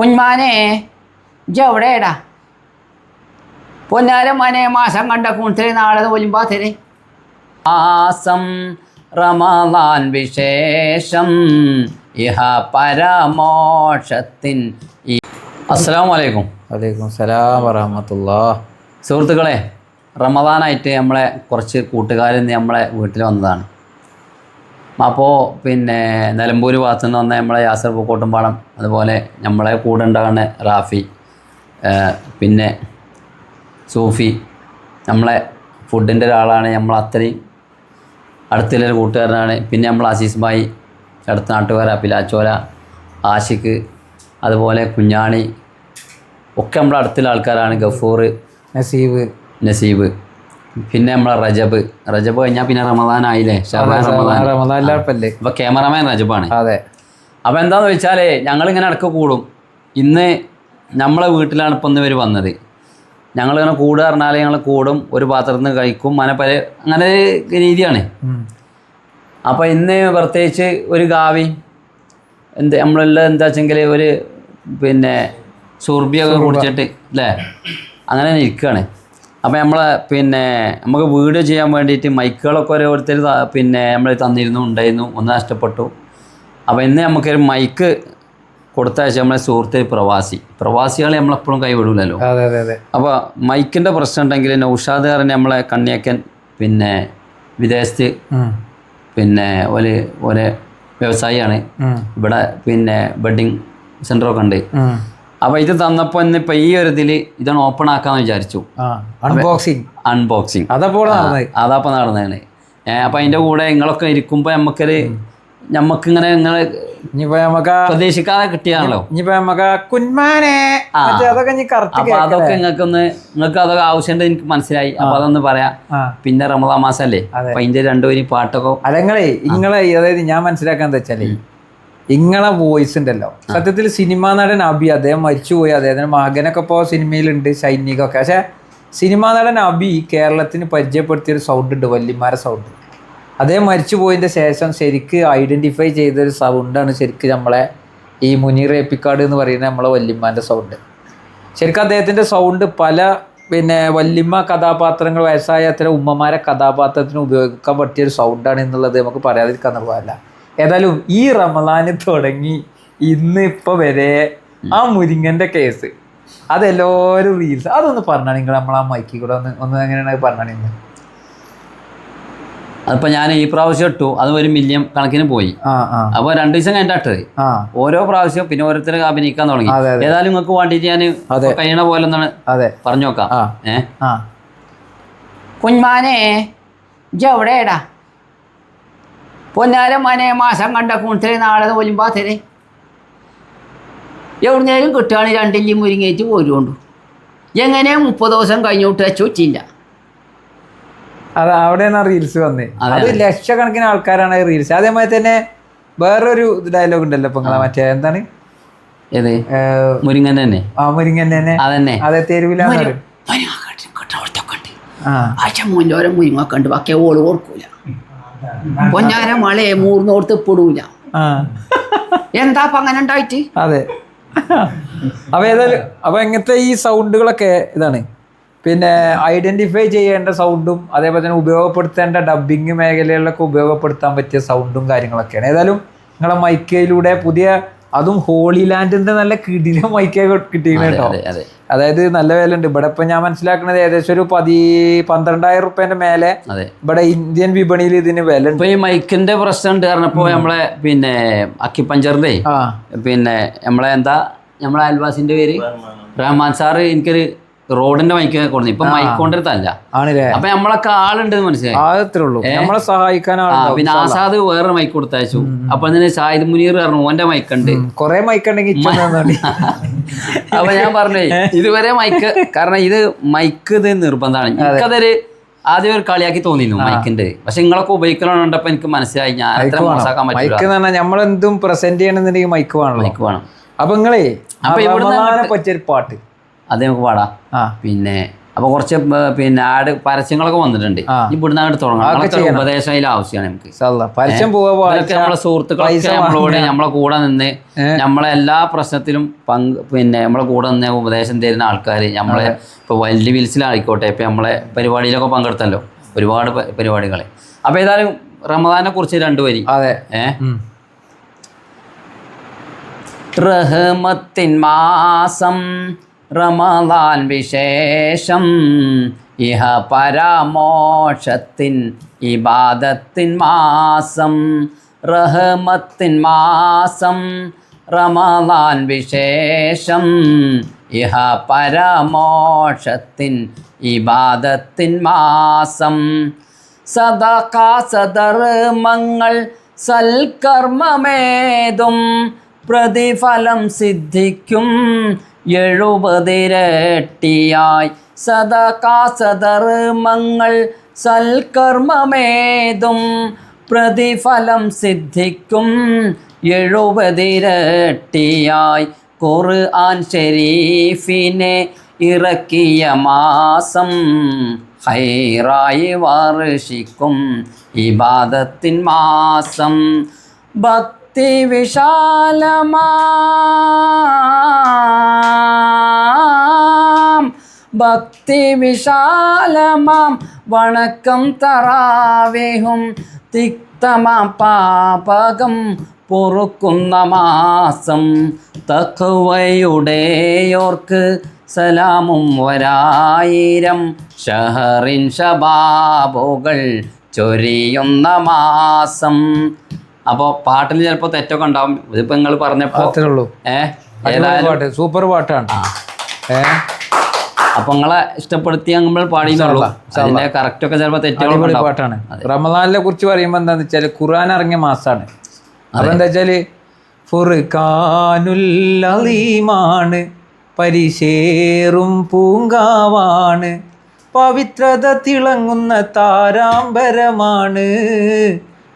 കുഞ്ഞാനെ എവിടെയടാ? പൊന്നാരം മനെ മാസം കണ്ട കൂട്ടര് നാളെ ഒലിമ്പാ തരേ മാസം റമദാൻ വിശേഷം ഇഹ പരമോഷത്തിൻ അസ്സലാമു അലൈക്കും വലൈക്കും സലാം വറഹമത്തുല്ലാ സുഹൃത്തുക്കളെ റമദാനായിട്ട് നമ്മളെ കുറച്ച് കൂട്ടുകാരിൽ നിന്ന് നമ്മളെ വീട്ടിൽ വന്നതാണ്. അപ്പോൾ പിന്നെ നിലമ്പൂർ ഭാഗത്തു നിന്ന് വന്ന നമ്മളെ യാസർ പൂക്കോട്ടുംപാടം അതുപോലെ നമ്മളെ കൂടെ ഉണ്ടാകുന്ന റാഫി പിന്നെ സൂഫി നമ്മളെ ഫുഡിന്റെ ഒരാളാണ് നമ്മൾ അത്രയും അടുത്തുള്ളൊരു കൂട്ടുകാരനാണ്. പിന്നെ നമ്മൾ അസീസ് ഭായി അടുത്ത നാട്ടുകാരാ പിലാച്ചോല ആഷിഖ് അതുപോലെ കുഞ്ഞാണി ഒക്കെ നമ്മളെ അടുത്തുള്ള ആൾക്കാരാണ് ഗഫൂർ നസീബ്. നസീബ്. പിന്നെ നമ്മളെ റജബ്. റജബ് കഴിഞ്ഞാൽ പിന്നെ റമദാൻ ആയില്ലേ? റമദാൻ. അപ്പോൾ ക്യാമറമാൻ റജബാണ്. അതെ. അപ്പൊ എന്താന്ന് വെച്ചാലേ ഞങ്ങൾ ഇങ്ങനെ ഇടയ്ക്ക് കൂടും. ഇന്ന് നമ്മളെ വീട്ടിലാണ് ഇപ്പം ഇന്ന് ഇവർ വന്നത്. ഞങ്ങളിങ്ങനെ കൂടുക പറഞ്ഞാൽ ഞങ്ങൾ കൂടും ഒരു പാത്രത്തിൽ നിന്ന് കഴിക്കും അങ്ങനെ പല അങ്ങനെ ഒരു രീതിയാണ്. അപ്പൊ അപ്പോൾ ഇന്ന് പ്രത്യേകിച്ച് ഒരു ഗാവി എന്ത് നമ്മളെല്ലാം എന്താ വെച്ചെങ്കിൽ ഒരു പിന്നെ സുർബിയൊക്കെ കുടിച്ചിട്ട് അല്ലേ അങ്ങനെ ഇരിക്കുകയാണ് അപ്പോൾ നമ്മളെ പിന്നെ നമുക്ക് വീഡിയോ ചെയ്യാൻ വേണ്ടിയിട്ട് മൈക്കുകളൊക്കെ ഓരോരുത്തർ പിന്നെ നമ്മൾ തന്നിരുന്നു ഉണ്ടായിരുന്നു ഒന്ന് നഷ്ടപ്പെട്ടു. അപ്പോൾ ഇന്ന് നമുക്കൊരു മൈക്ക് കൊടുത്തയച്ച നമ്മളെ സുഹൃത്ത് പ്രവാസി. പ്രവാസികളെ നമ്മളെപ്പോഴും കൈവിടൂലല്ലോ. അതെ അതെ അതെ. അപ്പോൾ മൈക്കിന്റെ പ്രശ്നം ഉണ്ടെങ്കിൽ നൗഷാദ് പറഞ്ഞ നമ്മളെ കണ്ണിയക്കൻ പിന്നെ വിദേശത്ത് പിന്നെ ഒരു ഒരു വ്യവസായിയാണ്. ഇവിടെ പിന്നെ വെഡിങ് സെന്ററൊക്കെ ഉണ്ട്. അപ്പോൾ ഇത് തന്നപ്പോൾ ഇന്നിപ്പോൾ ഈ ഒരു ഇതിൽ ഇതാണ് ഓപ്പൺ ആക്കാന്ന് വിചാരിച്ചു. അൺബോക്സിങ് അൺബോക്സിങ് അതപ്പോൾ അതപ്പോൾ നടന്നതാണ് ഏഹ് അപ്പോൾ അതിന്റെ കൂടെ നിങ്ങളൊക്കെ ഇരിക്കുമ്പോൾ നമുക്കൊരു നമ്മക്ക് ഇങ്ങനെ നിങ്ങൾ നമുക്ക് പ്രതീക്ഷിക്കാതെ കിട്ടിയാണല്ലോ അപ്പൊ നമുക്ക് അതൊക്കെ നിങ്ങൾക്ക് ഒന്ന് നിങ്ങൾക്ക് അതൊക്കെ ആവശ്യമുണ്ട് എനിക്ക് മനസ്സിലായി. അപ്പൊ അതൊന്ന് പറയാം. പിന്നെ റമദാ മാസല്ലേ? അപ്പൊ അതിന്റെ രണ്ടുപേരും പാട്ടൊക്കെ അല്ലങ്ങളെ നിങ്ങളെ അതായത് ഞാൻ മനസ്സിലാക്കാൻ വെച്ചാലേ ഇങ്ങളെ വോയിസ് ഉണ്ടല്ലോ. സത്യത്തിൽ സിനിമാ നടൻ അബി അദ്ദേഹം മരിച്ചുപോയി. അദ്ദേഹത്തിന് മകനൊക്കെ ഇപ്പോൾ സിനിമയിലുണ്ട് സൈനികമൊക്കെ. പക്ഷെ സിനിമാ നടൻ അബി കേരളത്തിന് പരിചയപ്പെടുത്തിയ ഒരു സൗണ്ട് ഉണ്ട് വല്യമാര സൗണ്ട് അദ്ദേഹം മരിച്ചു പോയതിന്റെ ശേഷം ശരിക്ക് ഐഡന്റിഫൈ ചെയ്തൊരു സൗണ്ടാണ് ശരിക്ക് നമ്മളെ ഈ മുനീർ എപ്പിക്കാട് എന്ന് പറയുന്ന നമ്മളെ വല്യമ്മാന്റെ സൗണ്ട് ശരിക്കും അദ്ദേഹത്തിന്റെ സൗണ്ട് പല പിന്നെ വല്യമ്മ കഥാപാത്രങ്ങൾ വയസ്സായ അത്തരം ഉമ്മമാരെ കഥാപാത്രത്തിന് ഉപയോഗിക്കാൻ പറ്റിയ ഒരു സൗണ്ടാണ് എന്നുള്ളത് നമുക്ക് പറയാതിരിക്കാൻ നിർവാഹമല്ല ഏതായാലും ഈ റമലാന് തുടങ്ങി ഇന്ന് ഇപ്പൊ വരെ ആ മുരിങ്ങന്റെ കേസ് അതെല്ലാവരും റീൽസ് അതൊന്ന് പറഞ്ഞാ നിങ്ങൾ നമ്മൾ ആ മൈക്കിൽ കൂടെ ഒന്ന് ഒന്ന് എങ്ങനെയാണ് പറഞ്ഞാണ് ഇന്ന് അതിപ്പോൾ ഞാൻ ഈ പ്രാവശ്യം ഇട്ടു. അത് ഒരു മില്യൺ കണക്കിന് പോയി. അപ്പോൾ രണ്ട് ദിവസം കഴിഞ്ഞിട്ട് ഓരോ പ്രാവശ്യം പിന്നെ ഓരോരുത്തർ അഭിനയിക്കാൻ തുടങ്ങി. ഏതായാലും നിങ്ങൾക്ക് വേണ്ടിയിട്ട് ഞാൻ. കഴിയണ പോലെ ഒന്നാണ് പറഞ്ഞു നോക്കാം. ഏ? ആ. കുഞ്ഞാനെ ഇജെവിടെയാടാ പൊന്നാരം മനെ മാസം കണ്ട കൂണത്തിലെ നാളെ ഒലിമ്പാ തരേ എവിടുന്നേലും കിട്ടുകയാണ് രണ്ടില്ലി മുരിങ്ങേറ്റ് പോരുകൊണ്ടു. എങ്ങനെ മുപ്പത് ദിവസം കഴിഞ്ഞോട്ട് ചൊച്ചില്ല അത് അവിടെയാണ് റീൽസ് വന്നേ. അതെ, ലക്ഷക്കണക്കിന് ആൾക്കാരാണ് റീൽസ് അതേമാതിരി തന്നെ വേറൊരു ഡയലോഗ് ഉണ്ടല്ലോ ഇപ്പൊ മറ്റേ എന്താണ്? ഏത്? മുരിങ്ങൻ തന്നെ. ആ മുരിങ്ങൻ തന്നെ. അതന്നെ. അതെ തെരുവിലാണ് മുരി- മുരിങ്ങ കെട്ടി- കെട്ടവിടുത്തൊക്കെ ഉണ്ട്. ആഴ്ച മൂന്നോരം മുരിങ്ങ കണ്ട് ബാക്കി ഓൾ കൊടുക്കൂല പൊന്നാര മളയെ മൂർന്നോർത്ത് പെടൂല എന്താ അപ്പൊ അങ്ങനെ ഉണ്ടായിട്ട്? അതെ. അപ്പൊ ഏതായാലും അപ്പൊ എങ്ങനത്തെ ഈ സൗണ്ടുകളൊക്കെ ഇതാണ്? പിന്നെ ഐഡന്റിഫൈ ചെയ്യേണ്ട സൗണ്ടും അതേപോലെ തന്നെ ഉപയോഗപ്പെടുത്തേണ്ട ഡബിങ് മേഖലകളിലൊക്കെ ഉപയോഗപ്പെടുത്താൻ പറ്റിയ സൗണ്ടും കാര്യങ്ങളൊക്കെയാണ്. ഏതായാലും നിങ്ങളെ മൈക്കയിലൂടെ പുതിയ അതും ഹോളി ലാൻഡിന്റെ നല്ല കിടിലം മൈക്ക കിട്ടിയിരുന്നു കേട്ടോ. അതെ അതെ. അതായത് നല്ല വില ഉണ്ട് ഇവിടെ ഇപ്പൊ ഞാൻ മനസ്സിലാക്കുന്നത് ഏകദേശം ഒരു പതി പന്ത്രണ്ടായിരം റുപ്യന്റെ മേലെ അതെ. ഇവിടെ ഇന്ത്യൻ വിപണിയിൽ ഇതിന് വില ഉണ്ട് ഈ മൈക്കിന്റെ പ്രശ്നം ഉണ്ട് കാരണം ഇപ്പൊ നമ്മളെ പിന്നെ അക്കിപ്പഞ്ചറിന്റെ പിന്നെ നമ്മളെ എന്താ? നമ്മളെ അയൽവാസിന്റെ പേര്? റഹ്മാൻ സാറ് എനിക്കൊരു റോഡിന്റെ മൈക്ക് കൊടുത്തു. ഇപ്പൊ മൈക്ക് കൊണ്ടിരുത്തല്ല അപ്പൊ നമ്മളൊക്കെ ആളുണ്ട് മനസ്സിലായി. നമ്മളെ സഹായിക്കാൻ പിന്നെ ആസാദ് വേറെ മൈക്ക് കൊടുത്തയച്ചു. അപ്പൊ അതിന് ഷാഹിദ് മുനീർ പറഞ്ഞു ഓന്റെ മൈക്ക് ഉണ്ട്. കൊറേ മൈക്ക് ഉണ്ടെങ്കിൽ അപ്പൊ ഞാൻ പറഞ്ഞു ഇതുവരെ മൈക്ക് കാരണം ഇത് മൈക്ക് ഇത് നിർബന്ധമാണ്. എനിക്കതൊരു ആദ്യം ഒരു കളിയാക്കി തോന്നിയിരുന്നു മൈക്കിന്റെ പക്ഷെ നിങ്ങളൊക്കെ ഉപയോഗിക്കണോണ്ടപ്പോ എനിക്ക് മനസ്സിലായി ഞാൻ അത്ര മോശമാക്കാൻ മൈക്ക് പറ്റില്ല നമ്മളെന്തും പ്രസന്റ് ചെയ്യണമെന്നുണ്ടെങ്കിൽ മൈക്ക് വേണം മൈക്ക് വേണം. അപ്പൊ നിങ്ങളെ അപ്പൊ ഇവിടെ റമദാനെ പറ്റിയൊരു പാട്ട്. അത് നമുക്ക് പാടാം. പിന്നെ അപ്പൊ കുറച്ച് പിന്നെ ആട് പരസ്യങ്ങളൊക്കെ വന്നിട്ടുണ്ട്. ഇവിടുന്ന് അങ്ങോട്ട് തുടങ്ങണം. ഉപദേശം അതിൽ ആവശ്യമാണ് നമുക്ക്. പരസ്യം ഇതൊക്കെ നമ്മളെ സുഹൃത്തുക്കളൊക്കെ നമ്മളോട് നമ്മളെ കൂടെ നിന്ന് നമ്മളെ എല്ലാ പ്രശ്നത്തിലും പങ്ക് പിന്നെ നമ്മളെ കൂടെ നിന്ന് ഉപദേശം തരുന്ന ആൾക്കാർ നമ്മളെ ഇപ്പൊ വൈൽഡ് വിൽസിലായിക്കോട്ടെ ഇപ്പൊ നമ്മളെ പരിപാടിയിലൊക്കെ പങ്കെടുത്തല്ലോ. ഒരുപാട് പരിപാടികളെ. അപ്പൊ ഏതായാലും റമദാനെ കുറിച്ച് രണ്ടു വരി. അതെ. ഏഹ്. റഹ്മത്തിൻ മാസം റമദാൻ വിശേഷം. ഇഹ പരാമോഷത്തിൻ ഇബാദത്തിൻ മാസം റഹമത്തിൻ മാസം റമദാൻ വിശേഷം. ഇഹ പരമോക്ഷത്തിൻ ഇബാദത്തിൻ മാസം. സദാ സദർമ്മങ്ങൾ സൽക്കർമ്മമേതും പ്രതിഫലം സിദ്ധിക്കും. എഴുപതിരട്ടിയായി സദകാസധർമ്മങ്ങൾ സൽക്കർമ്മമേതും പ്രതിഫലം സിദ്ധിക്കും എഴുപതിരട്ടിയായി ഖുർആൻ ഷെരീഫിനെ ഇറക്കിയ മാസം ഹൈറായി വർഷിക്കും ഇബാദത്തിൻ മാസം. ഭക്തി വിശാലമാം. ഭക്തി വിശാലമാം. വണക്കം തറാവേഹും. തിക്തമാം പാപകം പൊറുക്കുന്ന മാസം. തഖ്വയുടെയോർക്ക് സലാമും ഒരായിരം ഷഹറിൻ ഷബാബുകൾ ചൊരിയുന്ന മാസം. അപ്പോൾ പാട്ടിൽ ചിലപ്പോൾ തെറ്റൊക്കെ ഉണ്ടാവും. ഇതിപ്പോൾ നിങ്ങൾ പറഞ്ഞപ്പോൾ പാട്ട്. സൂപ്പർ പാട്ടാണ്. അപ്പൊ നിങ്ങളെ ഇഷ്ടപ്പെടുത്തി നമ്മൾ അതിന്റെ കറക്റ്റ് ഒക്കെ ചിലപ്പോൾ തെറ്റുകൾ പാട്ടാണ്. റമദാനിനെ കുറിച്ച് പറയുമ്പോൾ എന്താന്ന് വെച്ചാൽ ഖുർആൻ ഇറങ്ങിയ മാസാണ്. അതെന്താ എന്താ വെച്ചാൽ ഫുർഖാനുല്ലീമാണ് പരിശേറും പൂങ്കാവാണ് പവിത്രത തിളങ്ങുന്ന താരാംബരമാണ്.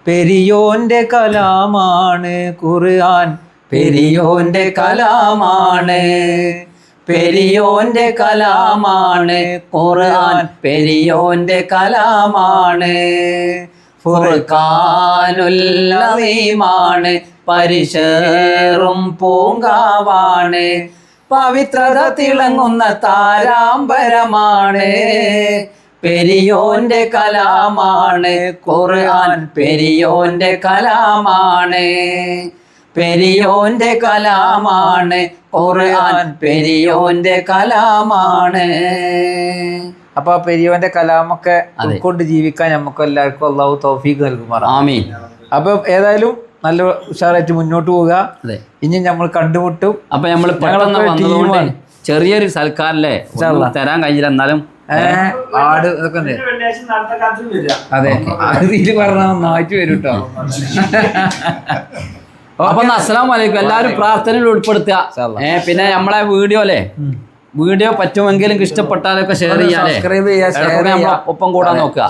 പെരിയോന്റെ കലാമാണ് ഖുർആൻ. പെരിയോന്റെ കലാമാണ്. പെരിയോന്റെ കലാമാണ് ഖുർആൻ. പെരിയോന്റെ കലാമാണ് ഫുർഖാനുല്ലീമാണ് പരിശേറും പൂങ്കാവാണ്. പവിത്രത തിളങ്ങുന്ന താരാംബരമാണ്. പെരിയോന്റെ കലാമാണ് ഖുർആൻ. പെരിയോന്റെ കലാമാണ്. പെരിയോന്റെ കലാമാണ് ഖുർആൻ. പെരിയോന്റെ കലാമാണ്. അപ്പൊ ആ പെരിയോന്റെ കലാമൊക്കെ ഉൾക്കൊണ്ട് ജീവിക്കാൻ നമുക്ക് എല്ലാവർക്കും അള്ളാഹു തൗഫീഖ് നൽകുമാറ ആമീൻ. അപ്പൊ ഏതായാലും നല്ല ഉഷാറായിട്ട് മുന്നോട്ട് പോവുക. അതെ. ഇനി നമ്മൾ കണ്ടുമുട്ടും. അപ്പൊ നമ്മൾ പെട്ടെന്ന് ചെറിയൊരു സൽക്കാരല്ലേ? തരാൻ കഴിഞ്ഞില്ല. എന്നാലും ആട് ഇതൊക്കെ ഉണ്ട്. അതെ. അതിൽ പറഞ്ഞാൽ നന്നായിട്ട് വരും കേട്ടോ അപ്പൊ അസ്സലാം വലൈക്കും എല്ലാവരും പ്രാർത്ഥനയിൽ ഉൾപ്പെടുത്തുക. ഏഹ് പിന്നെ നമ്മളെ വീഡിയോ അല്ലേ? വീഡിയോ പറ്റുമെങ്കിലും ഇഷ്ടപ്പെട്ടാലൊക്കെ ഷെയർ ചെയ്യാം ഒപ്പം കൂടാൻ നോക്കുക.